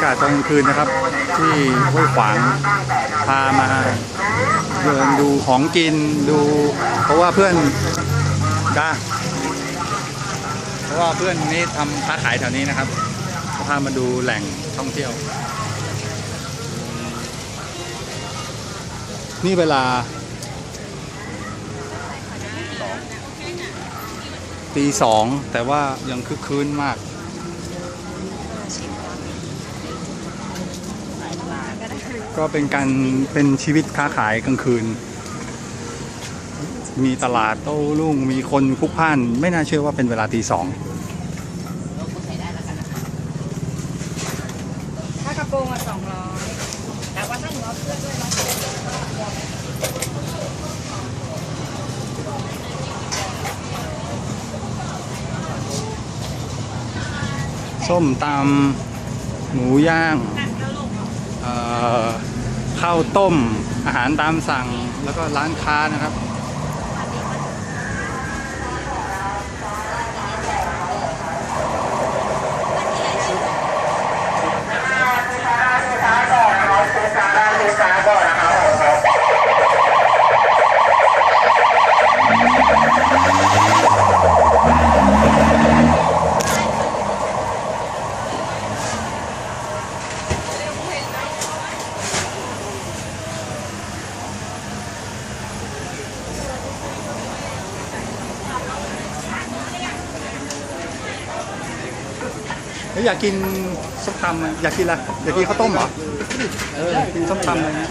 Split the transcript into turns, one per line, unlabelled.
ากาศตอนกลางคืนนะครับ ที่ห้วยขวางพามาเดินดูของกินดู เพราะว่าเพื่อนจ้าเพราะว่าเพื่อนนี่ทำค้าขายแถวนี้นะครับพามาดูแหล่งท่องเที่ยว นี่เวลาตีสองแต่ว่ายังคึกคืนมาก ก็เป็นการเป็นชีวิตค้าขายกลางคืน มีตลาดโต้รุ่งมีคนพลุกพล่าน ไม่น่าเชื่อว่าเป็นเวลาตีสอง
ถ้ากระโปรงอะสองร้อยแต่ว่าถ้าหนูเอาเสื้อด้วยเรา
ส้มตำหมูย่างเอ่อ ข้าวต้มอาหารตามสั่งแล้วก็ร้านค้านะครับ แล้วอยากกินส้มตำอยากกินอะไรอยากกินข้าวต้มเหรอเอออยากกินส้มตำอะไรเงี้ย